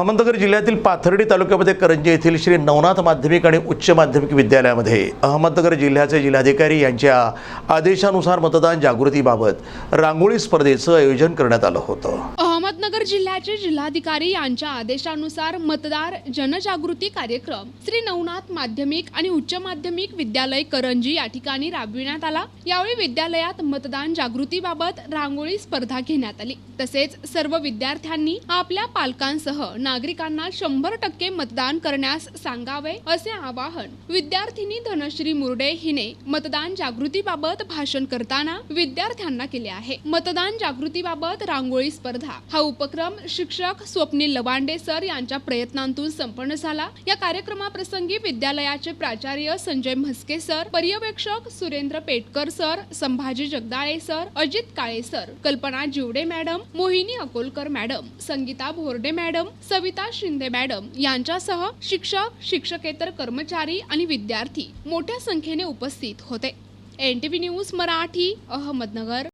अहमदनगर जिल्ह्यातील पाथर्डी तालुक्यामध्ये करंजी येथील श्री नवनाथ माध्यमिक आणि उच्च माध्यमिक विद्यालयामध्ये अहमदनगर जिल्ह्याचे जिल्हाधिकारी यांच्या आदेशानुसार मतदान जागृतीबाबत रांगोळी स्पर्धेचं आयोजन करण्यात आलं होतं. अहमदनगर जिल्ह्याचे जिल्हाधिकारी यांच्या आदेशानुसार मतदार जनजागृती कार्यक्रम श्री नवनाथ माध्यमिक आणि उच्च माध्यमिक विद्यालय करंजी या ठिकाणी राबविण्यात आला. यावेळी विद्यालयात मतदान जागृतीबाबत रांगोळी स्पर्धा घेण्यात आली. तसेच सर्व विद्यार्थ्यांनी आपल्या पालकांसह नागरिकांना शंभर टक्के मतदान करण्यास सांगावे असे आवाहन विद्यार्थिनी धनश्री मुरडे हिने मतदान जागृतीबाबत भाषण करताना विद्यार्थ्यांना केले आहे. मतदान जागृतीबाबत रांगोळी स्पर्धा हा उपक्रम शिक्षक स्वप्नील लवांडे सर यांच्या प्रयत्नांतून संपन्न झाला. या कार्यक्रमाप्रसंगी विद्यालयाचे प्राचार्य संजय म्हस्के सर पर्यवेक्षक Surendra Petkar sir Sambhaji Jagdale sir Ajit Kale sir Kalpana Jivade madam Mohini Akolkar madam Sangita Bhorade madam Savita Shinde madam यांच्यासह शिक्षक शिक्षकेतर कर्मचारी आणि विद्यार्थी मोठ्या संख्येने उपस्थित होते. N T V news Marathi Ahmednagar.